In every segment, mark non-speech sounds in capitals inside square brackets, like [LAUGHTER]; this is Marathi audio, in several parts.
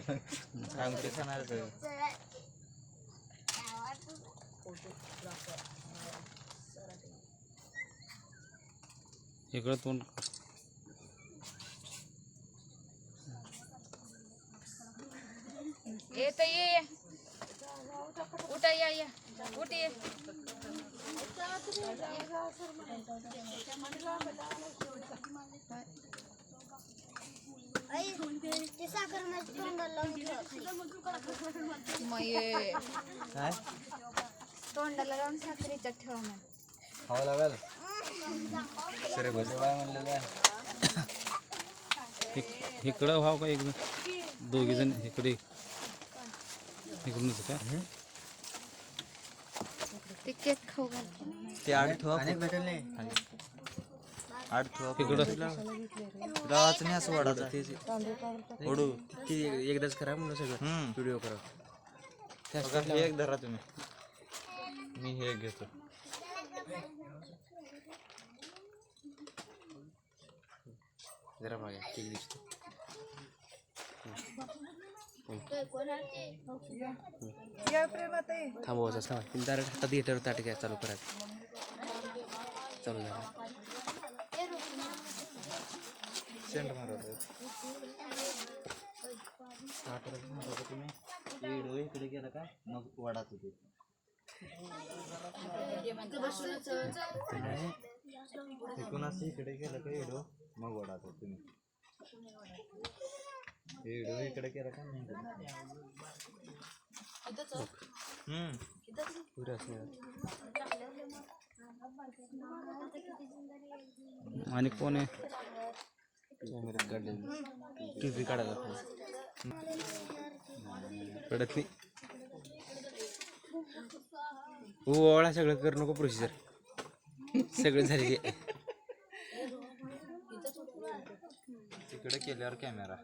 खाणारच आहे. इकडं तोंड ये तर ये ये. उठा या या उठ ये ते साखरमध्ये तोंडाला लावून ठेवा. मग ये काय तोंडाला लावून साखरेच्या ठेवा मग खावं लागल? सरे बस काय म्हणलेलं आहे इक- इकडं व्हाव का इकडं? दोघी जण इकडे इकडूनच का? ते केक खाऊ घालतो ते आठ ठेवा. अनेक भेटेल नाही? इकडं गावाच नाही असं वाढत ते ओढू. ती एकदाच करा म्हणलं सगळं. हम्म. व्हिडिओ करा. बघा, हे एक धरा तुम्ही. मी हे एक घेतो. जरा मागे केक दिसतो? थांबवायचं असं डायरेक्ट हातात घेतल्यावर ताट घ्या चालू करायचं चालू झालं. सेंट मारत तुम्ही व्हिडिओ इकडे गेला का मग वाढत होते तिकडून असं इकडे गेलं का येडो मग वाढत होते तुम्ही. येडो इकडे केला का नाही हम्म. आणि कोण आहे? कॅमेऱ्यात टी व्ही काढायला कळत नाही. हो ओळा सगळं करू नको प्रोसिजर सगळं झाले तिकडे केल्यावर कॅमेरा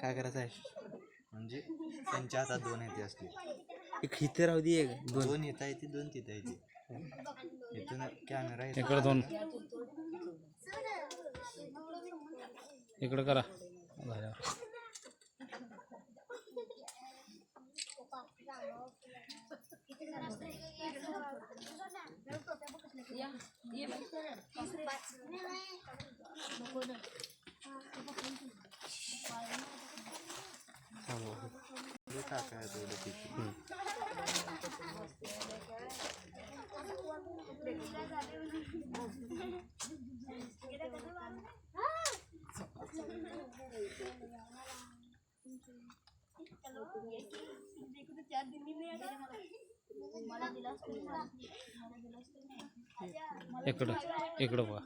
काय करायचं आहे? म्हणजे त्यांच्या हातात दोन येते असतील एक इथे राहू दे एक दोन. दोन येता येते दोन तिथं येते. इथून कॅमेरा इकडं दोन. इकडं करा. झाल्यावर. हे इकडं इकडं बघा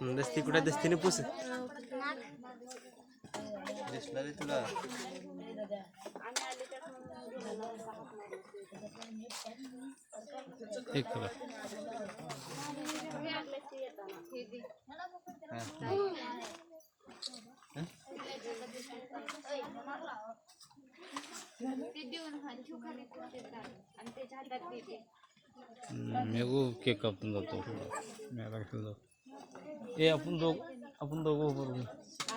हम्म, दस्ती कुठे दस्तीने पुस दिसला रे तुला इकडं ते देऊन हा ठेव खाली आणि त्याच्या हातात दे केक कापून जातो. मी ए आपण दोघ आपण दोघं बरोबर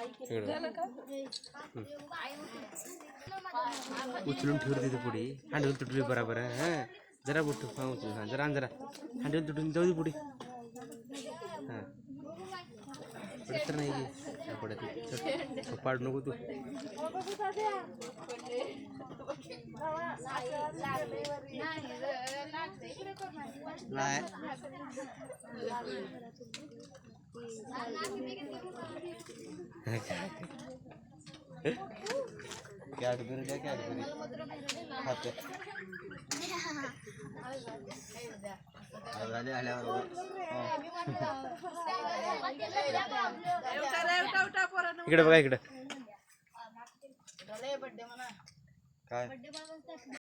उचलून ठेवू तिथे पुढे हांडून तुटली बरोबर हा जरा बुट हा उचलून हा जरा आण जरा हांडून तुटून जाऊ दे पुढे हा पडत तर नाही गे. काय पडत. [LAUGHS] पाडू नको तू. नाही. कॅडबरी द्या कॅडबरी. खाते. आल्यावर इकडे बघा इकडे. काय?